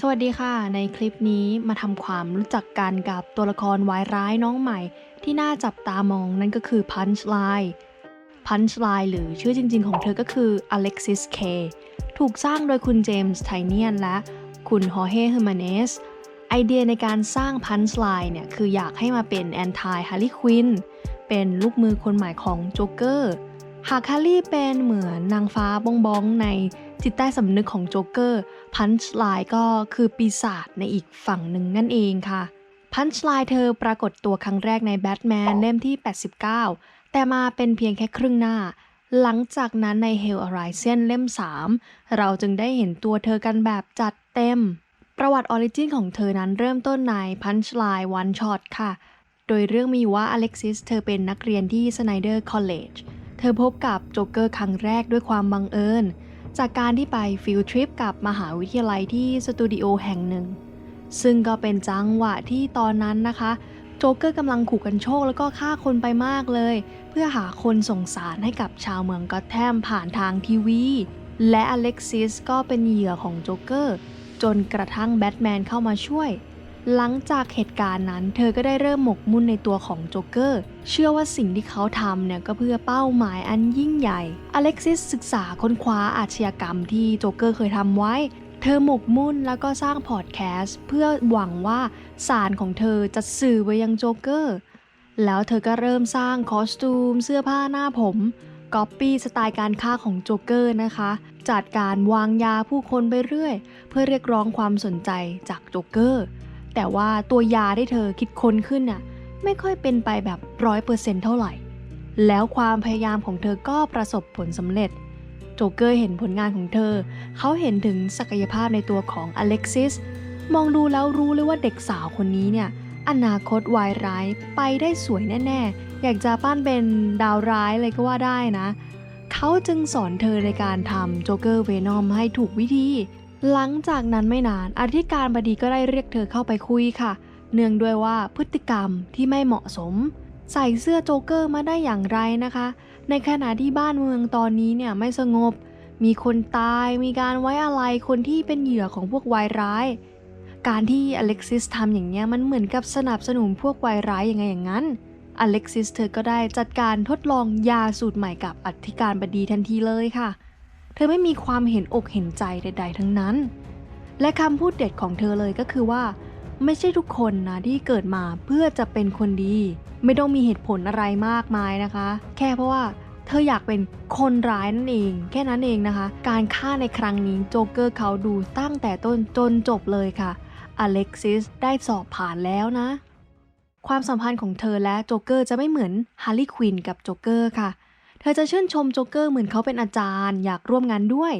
สวัสดีค่ะ ในคลิปนี้มาทำความรู้จักกันกับตัวละครวายร้ายน้องใหม่ ที่น่าจับตามองนั่นก็คือ Punchline Punchline หรือชื่อจริง ๆ ของเธอก็คือ Alexis K ถูกสร้างโดยคุณเจมส์ไทเนียนและคุณฮอเฮเฮอร์มาเนสไอเดียในการสร้าง Punchline เนี่ย คืออยากให้มาเป็น Anti Harley Quinn เป็นลูกมือคนใหม่ของโจ๊กเกอร์หากฮาร์ลี่เป็นเหมือนนางฟ้าบองบองใน จิตใต้สำนึกของโจ๊กเกอร์พันช์ไลน์ก็คือปีศาจในอีกฝั่งหนึ่งนั่นเองค่ะพันช์ไลน์เธอปรากฏตัวครั้งแรกในแบทแมนเล่มที่ 89 แต่มาเป็นเพียงแค่ครึ่งหน้า หลังจากนั้นใน Hell Horizon เล่ม 3 เราจึงได้เห็นตัวเธอกันแบบจัดเต็ม ประวัติออริจินของเธอนั้นเริ่มต้นใน Punchline One Shot ค่ะ โดยเรื่องมีว่าอเล็กซิสเธอเป็นนักเรียนที่ Snyder College เธอพบกับโจ๊กเกอร์ครั้งแรกด้วยความบังเอิญ จากการที่ไปฟิลทริปกับมหาวิทยาลัยที่สตูดิโอแห่งหนึ่ง ซึ่งก็เป็นจังหวะที่ตอนนั้นนะคะโจ๊กเกอร์กำลังขู่กันโชคแล้วก็ฆ่าคนไปมากเลย เพื่อหาคนส่งสารให้กับชาวเมืองก็อตแทมผ่านทางทีวี และอเล็กซิสก็เป็นเหยื่อของโจ๊กเกอร์ จนกระทั่งแบทแมนเข้ามาช่วย หลังจากเหตุการณ์นั้น เธอก็ได้เริ่มหมกมุ่นในตัวของโจ๊กเกอร์ เชื่อว่าสิ่งที่เขาทำเนี่ยก็เพื่อเป้าหมายอันยิ่งใหญ่ อเล็กซิสศึกษาค้นคว้าอาชญากรรมที่โจ๊กเกอร์เคยทำไว้ เธอหมกมุ่นแล้วก็สร้างพอดแคสต์เพื่อหวังว่าสารของเธอจะสื่อไปยังโจ๊กเกอร์ แล้วเธอก็เริ่มสร้างคอสตูม เสื้อผ้าหน้าผมก๊อปปี้สไตล์การฆ่าของโจ๊กเกอร์นะคะ จัดการวางยาผู้คนไปเรื่อย เพื่อเรียกร้องความสนใจจากโจ๊กเกอร์ แต่ว่าตัวยาที่เธอคิดค้นขึ้นน่ะไม่ค่อยเป็นไปแบบร้อยเปอร์เซ็นต์เท่าไหร่ แล้วความพยายามของเธอก็ประสบผลสำเร็จ โจเกอร์เห็นผลงานของเธอ เขาเห็นถึงศักยภาพในตัวของอเล็กซิส มองดูแล้วรู้เลยว่าเด็กสาวคนนี้เนี่ย อนาคตวายร้ายไปได้สวยแน่ๆ อยากจะปั้นเป็นดาวร้ายเลยก็ว่าได้นะ เขาจึงสอนเธอในการทำโจเกอร์เวนอมให้ถูกวิธี หลังจากนั้นไม่นานอธิการบดีก็ได้เรียกเธอเข้าไปคุยค่ะ เนื่องด้วยว่าพฤติกรรมที่ไม่เหมาะสม ใส่เสื้อโจ๊กเกอร์มาได้อย่างไรนะคะ ในขณะที่บ้านเมืองตอนนี้เนี่ยไม่สงบ มีคนตายมีการไว้อะไรคนที่เป็นเหยื่อของพวกวายร้าย การที่อเล็กซิสทำอย่างเงี้ยมันเหมือนกับสนับสนุนพวกวายร้ายยังไงอย่างนั้นอเล็กซิสเธอก็ได้จัดการทดลองยาสูตรใหม่กับอธิการบดีทันทีเลยค่ะเธอไม่มีความเห็นอกเห็นใจใด ๆ ทั้งนั้น และคำพูดเด็ดของเธอเลยก็คือว่า ไม่ใช่ทุกคนนะที่เกิดมาเพื่อจะเป็นคนดี ไม่ต้องมีเหตุผลอะไรมากมายนะคะ แค่เพราะว่าเธออยากเป็นคนร้ายนั่นเอง แค่นั้นเองนะคะ การฆ่าในครั้งนี้โจ๊กเกอร์เขาดูตั้งแต่ต้นจนจบเลยค่ะ อเล็กซิสได้สอบผ่านแล้วนะ ความสัมพันธ์ของเธอและโจ๊กเกอร์จะไม่เหมือนฮาร์ลีควินกับโจ๊กเกอร์ค่ะ เธอจะชื่นชมโจ๊กเกอร์เหมือนเขาเป็นอาจารย์ อยากร่วมงานด้วย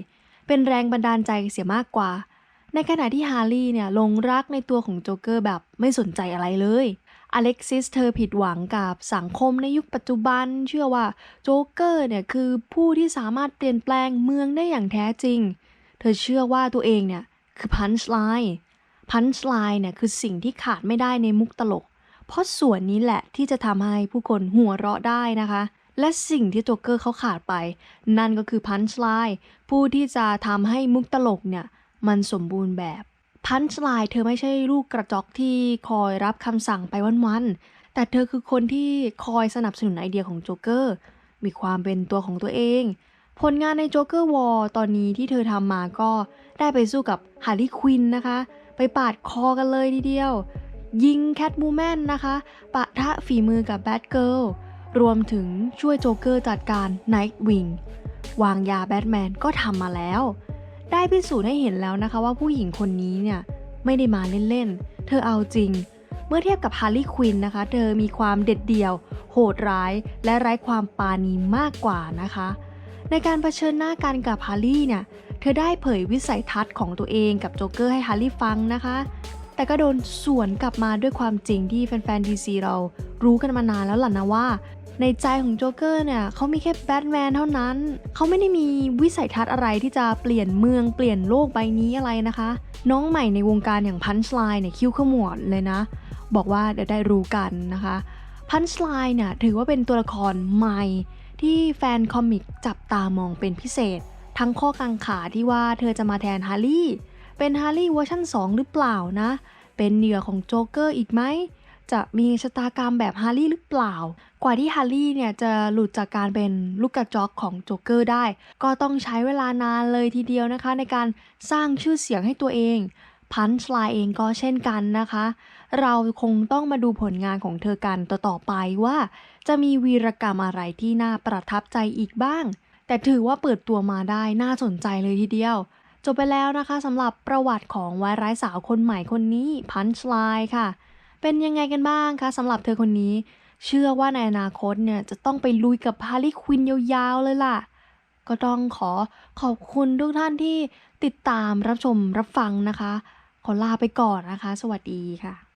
เป็นแรงบันดาลใจเสียมากกว่า ในขณะที่ฮาร์ลีย์เนี่ยลงรักในตัวของโจ๊กเกอร์แบบไม่สนใจอะไรเลยอเล็กซิสเธอผิดหวังกับสังคมในยุคปัจจุบัน เชื่อว่าโจ๊กเกอร์เนี่ยคือผู้ที่สามารถเปลี่ยนแปลงเมืองได้อย่างแท้จริง เธอเชื่อว่าตัวเองเนี่ยคือพันช์ไลน์พันช์ไลน์เนี่ยคือสิ่งที่ขาดไม่ได้ในมุกตลก เพราะส่วนนี้แหละที่จะทำให้ผู้คนหัวเราะได้นะคะ และสิ่งที่โจ๊กเกอร์เขาขาดไป นั่นก็คือพันช์ไลน์ผู้ที่จะทำให้มุกตลกเนี่ย มันสมบูรณ์แบบพันช์ไลน์เธอไม่ใช่ลูกกระจอกที่คอยรับคำสั่งไปวันๆ แต่เธอคือคนที่คอยสนับสนุนไอเดียของโจ๊กเกอร์ มีความเป็นตัวของตัวเอง ผลงานในโจ๊กเกอร์วอลตอนนี้ที่เธอทำมาก็ได้ไปสู้กับฮาร์ลีควินนะคะ ไปปาดคอกันเลยทีเดียว ยิงแคทมูแมนนะคะ ปะทะฝีมือกับแบทเกิล รวมถึงช่วยโจ๊กเกอร์จัดการไนท์วิงวางยาแบทแมนก็ทำมาแล้ว ได้พิสูจน์ให้เห็นแล้วนะคะว่าผู้หญิงคนนี้เนี่ย ไม่ได้มาเล่นๆ เธอเอาจริง เมื่อเทียบกับฮาร์ลีควินนะคะ เธอมีความเด็ดเดี่ยว โหดร้าย และไร้ความปราณีมากกว่านะคะ ในการเผชิญหน้ากันกับฮาร์ลีเนี่ย เธอได้เผยวิสัยทัศน์ของตัวเองกับโจ๊กเกอร์ให้ฮาร์ลีฟังนะคะ แต่ก็โดนสวนกลับมาด้วยความจริงที่แฟนๆ DC เรารู้กันมานานแล้วล่ะนะว่า ในใจของโจ๊กเกอร์เนี่ยเขามีแค่แบทแมนเท่านั้น เขาไม่ได้มีวิสัยทัศน์อะไรที่จะเปลี่ยนเมืองเปลี่ยนโลกใบนี้อะไรนะคะ น้องใหม่ในวงการอย่างพันช์ไลน์เนี่ยคิ้วขมวดเลยนะ บอกว่าเดี๋ยวได้รู้กันนะคะพันช์ไลน์เนี่ยถือว่าเป็นตัวละครใหม่ที่แฟนคอมิกจับตามองเป็นพิเศษ ทั้งข้อกังขาที่ว่าเธอจะมาแทนฮาร์ลี่เป็นฮาร์รี่เวอร์ชัน2 หรือเปล่านะ เป็นเหยื่อของโจ๊กเกอร์อีกไหม จะมีชะตากรรมแบบฮาร์รี่หรือเปล่า กว่าที่ฮาร์รี่เนี่ยจะหลุดจากการเป็นลูกกระจอกของโจ๊กเกอร์ได้ ก็ต้องใช้เวลานานเลยทีเดียวนะคะ ในการสร้างชื่อเสียงให้ตัวเองพันช์ไลน์เองก็เช่นกันนะคะ เราคงต้องมาดูผลงานของเธอกันต่อๆไปว่า จะมีวีรกรรมอะไรที่น่าประทับใจอีกบ้าง แต่ถือว่าเปิดตัวมาได้น่าสนใจเลยทีเดียว จบไปแล้วนะคะสำหรับประวัติของวายร้ายสาวคนใหม่คนนี้พันช์ไลน์ค่ะ เป็นยังไงกันบ้างคะสำหรับเธอคนนี้ เชื่อว่าในอนาคตเนี่ยจะต้องไปลุยกับฮาร์ลีควินยาวๆเลยล่ะ ก็ต้องขอขอบคุณทุกท่านที่ติดตามรับชมรับฟังนะคะ ขอลาไปก่อนนะคะ สวัสดีค่ะ